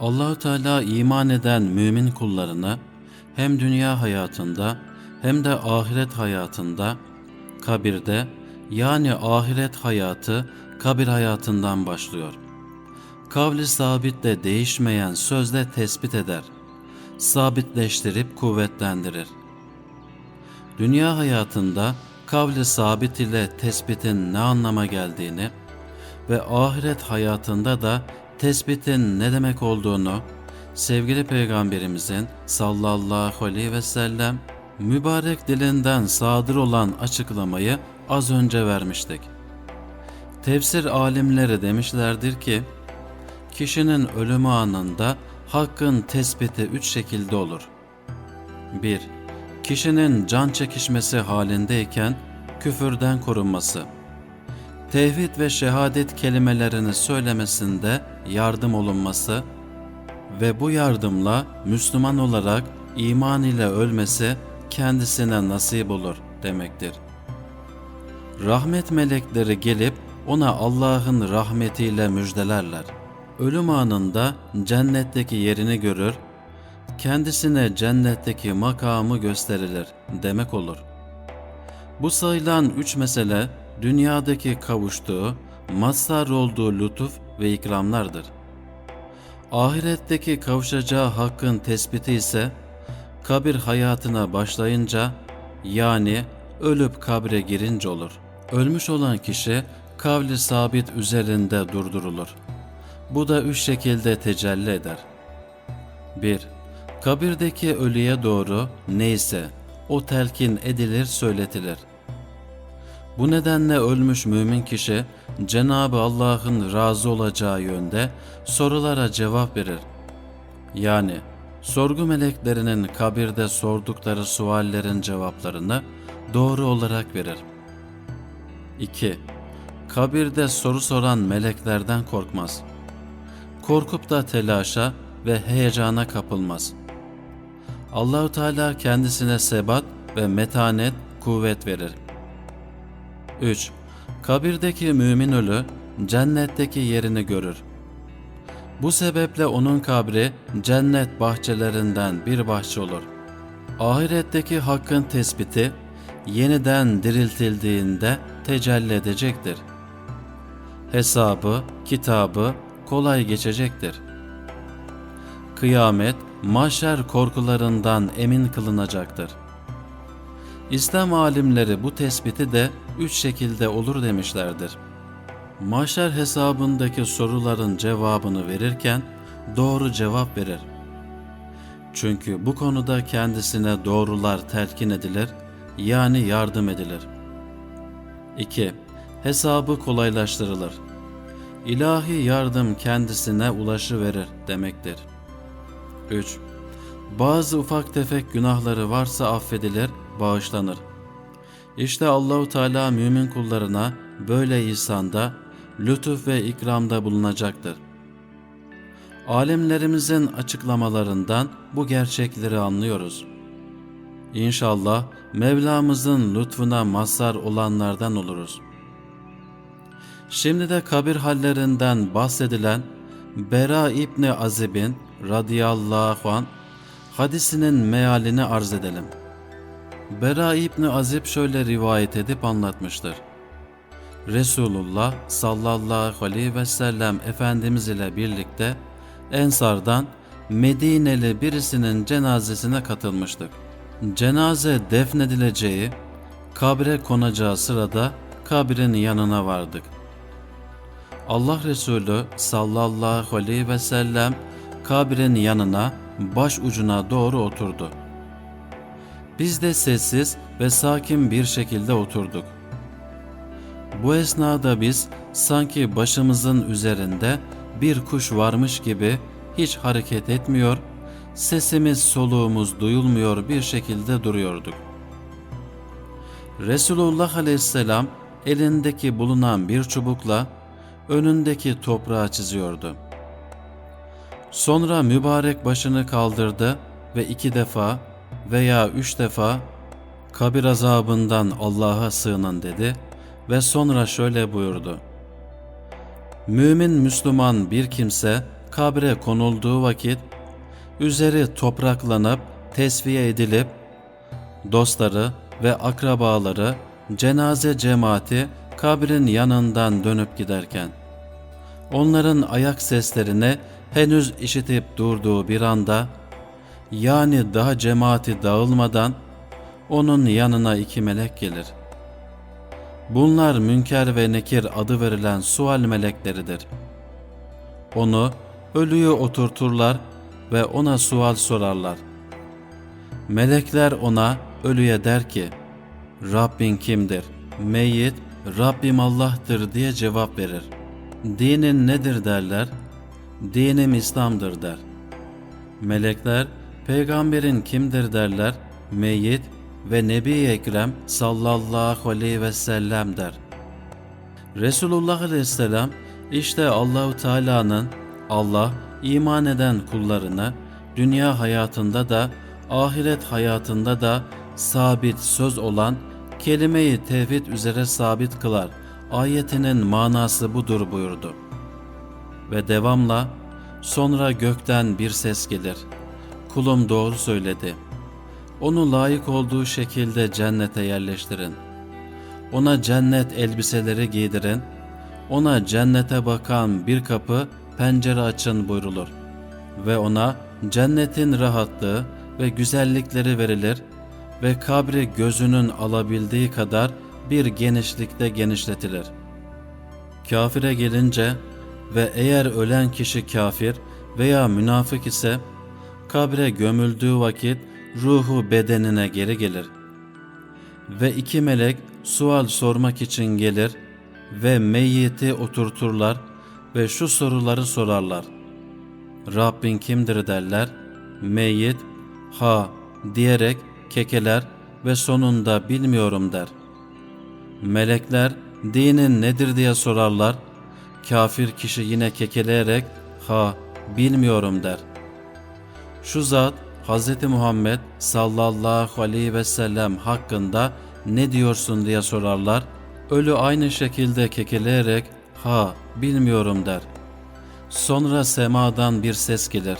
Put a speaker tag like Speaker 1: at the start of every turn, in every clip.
Speaker 1: Allahu Teala iman eden mümin kullarını hem dünya hayatında hem de ahiret hayatında kabirde yani ahiret hayatı kabir hayatından başlıyor. Kavli sabitle değişmeyen sözle tespit eder. Sabitleştirip kuvvetlendirir. Dünya hayatında kavli sabit ile tespitin ne anlama geldiğini ve ahiret hayatında da tespitin ne demek olduğunu sevgili peygamberimizin sallallahu aleyhi ve sellem mübarek dilinden sadır olan açıklamayı az önce vermiştik. Tefsir alimleri demişlerdir ki, kişinin ölümü anında hakkın tespiti üç şekilde olur. 1. Kişinin can çekişmesi halindeyken küfürden korunması. Tevhid ve şehadet kelimelerini söylemesinde yardım olunması ve bu yardımla Müslüman olarak iman ile ölmesi kendisine nasip olur demektir. Rahmet melekleri gelip ona Allah'ın rahmetiyle müjdelerler. Ölüm anında cennetteki yerini görür, kendisine cennetteki makamı gösterilir demek olur. Bu sayılan üç mesele dünyadaki kavuştuğu, mazhar olduğu lütuf ve ikramlardır. Ahiretteki kavuşacağı hakkın tespiti ise kabir hayatına başlayınca yani ölüp kabre girince olur. Ölmüş olan kişi kavli sabit üzerinde durdurulur. Bu da üç şekilde tecelli eder. 1. Kabirdeki ölüye doğru neyse o telkin edilir söyletilir. Bu nedenle ölmüş mümin kişi Cenab-ı Allah'ın razı olacağı yönde sorulara cevap verir. Yani sorgu meleklerinin kabirde sordukları suallerin cevaplarını doğru olarak verir. 2. Kabirde soru soran meleklerden korkmaz. Korkup da telaşa ve heyecana kapılmaz. Allahu Teala kendisine sebat ve metanet, kuvvet verir. 3. Kabirdeki mümin ölü cennetteki yerini görür. Bu sebeple onun kabri cennet bahçelerinden bir bahçe olur. Ahiretteki hakkın tespiti yeniden diriltildiğinde tecelli edecektir. Hesabı, kitabı kolay geçecektir. Kıyamet, mahşer korkularından emin kılınacaktır. İslam alimleri bu tespiti de üç şekilde olur demişlerdir. Mahşer hesabındaki soruların cevabını verirken doğru cevap verir. Çünkü bu konuda kendisine doğrular telkin edilir, yani yardım edilir. 2. Hesabı kolaylaştırılır. İlahi yardım kendisine ulaşıverir demektir. 3. Bazı ufak tefek günahları varsa affedilir, bağışlanır. İşte Allahu Teala mümin kullarına böyle ihsanda, lütuf ve ikramda bulunacaktır. Alemlerimizin açıklamalarından bu gerçekleri anlıyoruz. İnşallah Mevlamızın lütfuna mazhar olanlardan oluruz. Şimdi de kabir hallerinden bahsedilen Bera İbni Azib'in radıyallahu an hadisinin mealini arz edelim. Bera İbni Azib şöyle rivayet edip anlatmıştır. Resulullah sallallahu aleyhi ve sellem Efendimiz ile birlikte Ensardan Medineli birisinin cenazesine katılmıştık. Cenaze defnedileceği, kabre konacağı sırada kabrin yanına vardık. Allah Resulü sallallahu aleyhi ve sellem kabrin yanına baş ucuna doğru oturdu. Biz de sessiz ve sakin bir şekilde oturduk. Bu esnada biz sanki başımızın üzerinde bir kuş varmış gibi hiç hareket etmiyor, sesimiz soluğumuz duyulmuyor bir şekilde duruyorduk. Resulullah aleyhisselam elindeki bulunan bir çubukla önündeki toprağı çiziyordu. Sonra mübarek başını kaldırdı ve iki defa veya üç defa kabir azabından Allah'a sığının dedi ve sonra şöyle buyurdu. Mümin Müslüman bir kimse kabre konulduğu vakit üzeri topraklanıp tesviye edilip dostları ve akrabaları cenaze cemaati kabrin yanından dönüp giderken onların ayak seslerini henüz işitip durduğu bir anda yani daha cemaati dağılmadan onun yanına iki melek gelir. Bunlar Münker ve Nekir adı verilen sual melekleridir. Onu ölüyü oturturlar ve ona sual sorarlar. Melekler ona ölüye der ki, Rabbin kimdir? Meyyit, Rabbim Allah'tır diye cevap verir. Dinin nedir derler? Dinim İslam'dır der. Melekler, peygamberin kimdir derler? Meyyit ve Nebi Ekrem sallallahu aleyhi ve sellem der. Resulullah aleyhisselam işte Allahu Teala'nın Allah iman eden kullarını dünya hayatında da ahiret hayatında da sabit söz olan kelime-i tevhid üzere sabit kılar. Ayetinin manası budur buyurdu. Ve devamla sonra gökten bir ses gelir. Kulum doğru söyledi. Onu layık olduğu şekilde cennete yerleştirin. Ona cennet elbiseleri giydirin. Ona cennete bakan bir kapı, pencere açın buyrulur. Ve ona cennetin rahatlığı ve güzellikleri verilir ve kabri gözünün alabildiği kadar bir genişlikte genişletilir. Kafire gelince ve eğer ölen kişi kafir veya münafık ise kabre gömüldüğü vakit ruhu bedenine geri gelir. Ve iki melek sual sormak için gelir ve meyyiti oturturlar ve şu soruları sorarlar. Rabbin kimdir derler. Meyyit, ha diyerek kekeler ve sonunda bilmiyorum der. Melekler dinin nedir diye sorarlar. Kafir kişi yine kekeleyerek ha bilmiyorum der. Şu zat Hz. Muhammed sallallahu aleyhi ve sellem hakkında ne diyorsun diye sorarlar. Ölü aynı şekilde kekeleyerek ha bilmiyorum der. Sonra semadan bir ses gelir.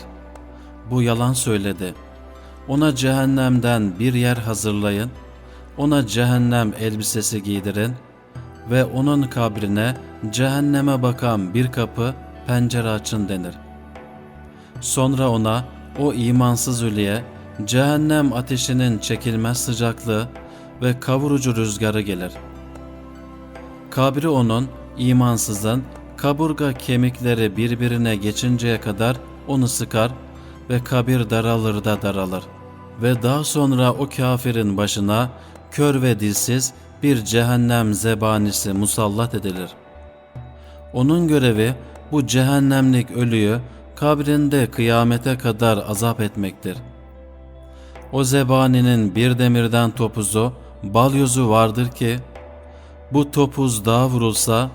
Speaker 1: Bu yalan söyledi. Ona cehennemden bir yer hazırlayın. Ona cehennem elbisesi giydirin ve onun kabrine cehenneme bakan bir kapı pencere açın denir. Sonra ona o imansız ölüye cehennem ateşinin çekilmez sıcaklığı ve kavurucu rüzgarı gelir. Kabri onun imansızın kaburga kemikleri birbirine geçinceye kadar onu sıkar ve kabir daralır da daralır. Ve daha sonra o kafirin başına kör ve dilsiz bir cehennem zebanisi musallat edilir. Onun görevi bu cehennemlik ölüyü kabrinde kıyamete kadar azap etmektir. O zebaninin bir demirden topuzu, balyozu vardır ki, bu topuz dağa vurulsa,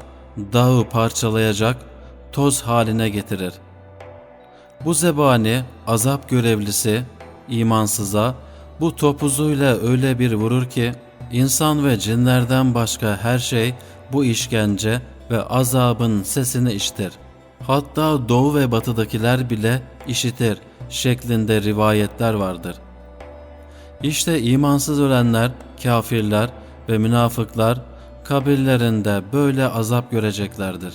Speaker 1: dağı parçalayacak, toz haline getirir. Bu zebani, azap görevlisi, imansıza, bu topuzuyla öyle bir vurur ki, insan ve cinlerden başka her şey bu işkence ve azabın sesini işitir. Hatta doğu ve batıdakiler bile işitir şeklinde rivayetler vardır. İşte imansız ölenler, kafirler ve münafıklar kabirlerinde böyle azap göreceklerdir.